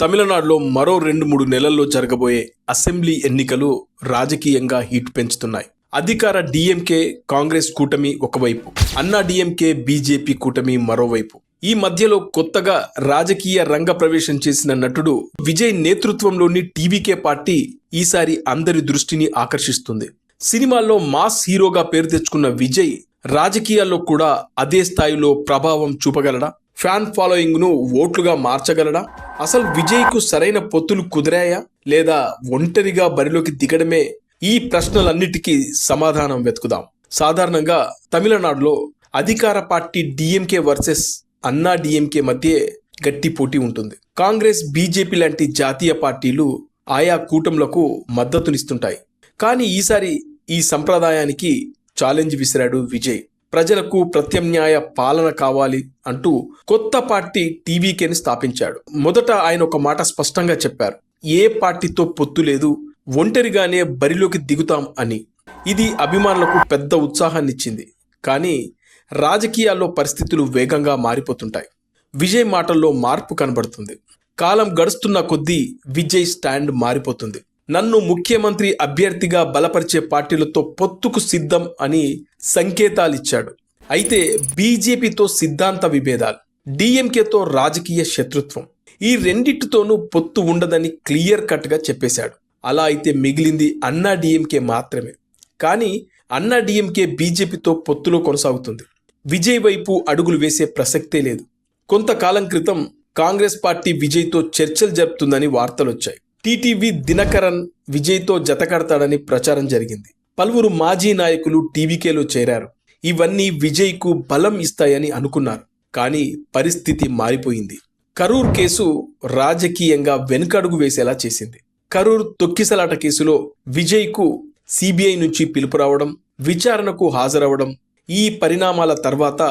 తమిళనాడులో మరో రెండు మూడు నెలల్లో జరగబోయే అసెంబ్లీ ఎన్నికలు రాజకీయంగా హీట్ పెంచుతున్నాయి. అధికార డిఎంకే కాంగ్రెస్ కూటమి ఒకవైపు అన్నా డిఎంకే బీజేపీ కూటమి మరోవైపు. ఈ మధ్యలో కొత్తగా రాజకీయ రంగ ప్రవేశం చేసిన నటుడు విజయ్ నేతృత్వంలోని టీవీకే పార్టీ ఈసారి అందరి దృష్టిని ఆకర్షిస్తుంది. సినిమాల్లో మాస్ హీరోగా పేరు తెచ్చుకున్న విజయ్ రాజకీయాల్లో కూడా అదే స్థాయిలో ప్రభావం చూపగలడా? ఫ్యాన్ ఫాలోయింగ్ను ఓట్లుగా మార్చగలడా? అసలు విజయ్కు సరైన పొత్తులు కుదిరాయా? లేదా ఒంటరిగా బరిలోకి దిగడమే? ఈ ప్రశ్నలన్నిటికీ సమాధానం వెతుకుదాం. సాధారణంగా తమిళనాడులో అధికార party DMK versus Anna DMK మధ్య గట్టి పోటీ ఉంటుంది. కాంగ్రెస్ బీజేపీ లాంటి జాతీయ పార్టీలు ఆయా కూటములకు మద్దతునిస్తుంటాయి. కానీ ఈసారి ఈ సంప్రదాయానికి ఛాలెంజ్ విసిరాడు విజయ్. ప్రజలకు ప్రత్యామ్నాయ పాలన కావాలి అంటూ కొత్త పార్టీ టీవీకేని స్థాపించాడు. మొదట ఆయన ఒక మాట స్పష్టంగా చెప్పారు. ఏ పార్టీతో పొత్తు లేదు ఒంటరిగానే బరిలోకి దిగుతాం అని. ఇది అభిమానులకు పెద్ద ఉత్సాహాన్నిచ్చింది. కానీ రాజకీయాల్లో పరిస్థితులు వేగంగా మారిపోతుంటాయి. విజయ్ మాటల్లో మార్పు కనబడుతుంది. కాలం గడుస్తున్న కొద్దీ విజయ్ స్టాండ్ మారిపోతుంది. నన్ను ముఖ్యమంత్రి అభ్యర్థిగా బలపరిచే పార్టీలతో పొత్తుకు సిద్ధం అని సంకేతాలిచ్చాడు. అయితే బీజేపీతో సిద్ధాంత విభేదాలు డిఎంకేతో రాజకీయ శత్రుత్వం ఈ రెండిటితోనూ పొత్తు ఉండదని క్లియర్ కట్గా చెప్పేశాడు. అలా అయితే మిగిలింది అన్నా డిఎంకే మాత్రమే. కానీ అన్నా డిఎంకే బీజేపీతో పొత్తులో కొనసాగుతుంది. విజయ్ వైపు అడుగులు వేసే ప్రసక్తే లేదు. కొంతకాలం క్రితం కాంగ్రెస్ పార్టీ విజయ్తో చర్చలు జరుపుతుందని వార్తలొచ్చాయి. టీటీవీ దినకరన్ విజయ్తో జతకడతాడని ప్రచారం జరిగింది. పలువురు మాజీ నాయకులు టీవీకేలో చేరారు. ఇవన్నీ విజయ్కు బలం ఇస్తాయని అనుకున్నారు. కానీ పరిస్థితి మారిపోయింది. కరూర్ కేసు రాజకీయంగా వెనుకడుగు వేసేలా చేసింది. కరూర్ తొక్కిసలాట కేసులో విజయ్కు సిబిఐ నుంచి పిలుపు రావడం విచారణకు హాజరవడం ఈ పరిణామాల తర్వాత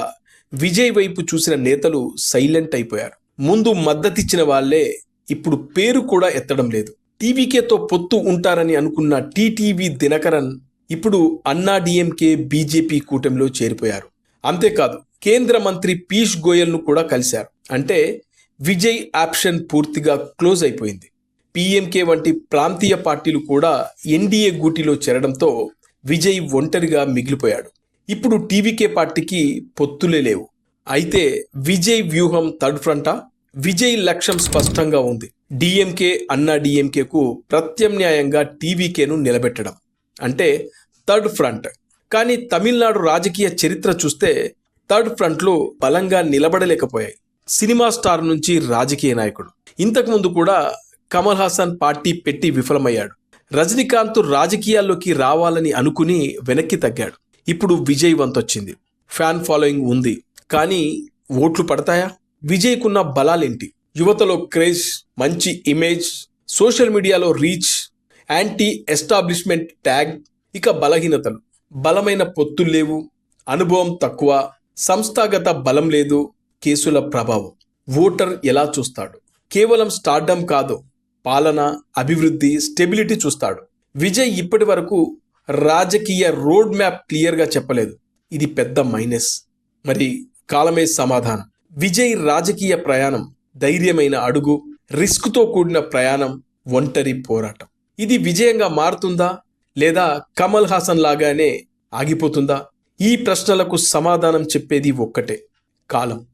విజయ్ వైపు చూసిన నేతలు సైలెంట్ అయిపోయారు. ముందు మద్దతిచ్చిన వాళ్ళే ఇప్పుడు పేరు కూడా ఎత్తడం లేదు. టీవీకేతో పొత్తు ఉంటారని అనుకున్న టీటీవీ దినకరన్ ఇప్పుడు అన్నా డిఎంకే బీజేపీ కూటమిలో చేరిపోయారు. అంతేకాదు కేంద్ర మంత్రి పీయూష్ గోయల్ను కూడా కలిశారు. అంటే విజయ్ ఆప్షన్ పూర్తిగా క్లోజ్ అయిపోయింది. పీఎంకే వంటి ప్రాంతీయ పార్టీలు కూడా ఎన్డీఏ గూటిలో చేరడంతో విజయ్ ఒంటరిగా మిగిలిపోయాడు. ఇప్పుడు టీవీకే పార్టీకి పొత్తులే లేవు. అయితే విజయ్ వ్యూహం థర్డ్ ఫ్రంటా? విజయ్ లక్ష్యం స్పష్టంగా ఉంది. డిఎంకే అన్నా డిఎంకేకు ప్రత్యామ్నాయంగా టీవీకేను నిలబెట్టడం. అంటే థర్డ్ ఫ్రంట్ కానీ తమిళనాడు రాజకీయ చరిత్ర చూస్తే థర్డ్ ఫ్రంట్లు బలంగా నిలబడలేకపోయాయి. సినిమా స్టార్ నుంచి రాజకీయ నాయకుడు. ఇంతకుముందు కూడా కమల్ హాసన్ పార్టీ పెట్టి విఫలమయ్యాడు. రజనీకాంత్ రాజకీయాల్లోకి రావాలని అనుకుని వెనక్కి తగ్గాడు. ఇప్పుడు విజయ్ వంతొచ్చింది ఫ్యాన్ ఫాలోయింగ్ ఉంది. కానీ ఓట్లు పడతాయా? విజయ్కున్న బలాలేంటి? యువతలో క్రేజ్ మంచి ఇమేజ్ సోషల్ మీడియాలో రీచ్ యాంటీ ఎస్టాబ్లిష్మెంట్ ట్యాగ్ ఇక బలహీనతలు. బలమైన పొత్తులు లేవు అనుభవం తక్కువ సంస్థాగత బలం లేదు కేసుల ప్రభావం. ఓటర్ ఎలా చూస్తాడు? కేవలం స్టార్డమ్ కాదు పాలన అభివృద్ధి స్టెబిలిటీ చూస్తాడు. విజయ్ ఇప్పటి వరకు రాజకీయ రోడ్ మ్యాప్ క్లియర్గా చెప్పలేదు. ఇది పెద్ద మైనస్. మరి కాలమే సమాధానం. విజయ్ రాజకీయ ప్రయాణం ధైర్యమైన అడుగు రిస్క్తో కూడిన ప్రయాణం ఒంటరి పోరాటం. ఇది విజయంగా మారుతుందా? లేదా కమల్ హాసన్ లాగానే ఆగిపోతుందా? ఈ ప్రశ్నలకు సమాధానం చెప్పేది ఒక్కటే కాలం.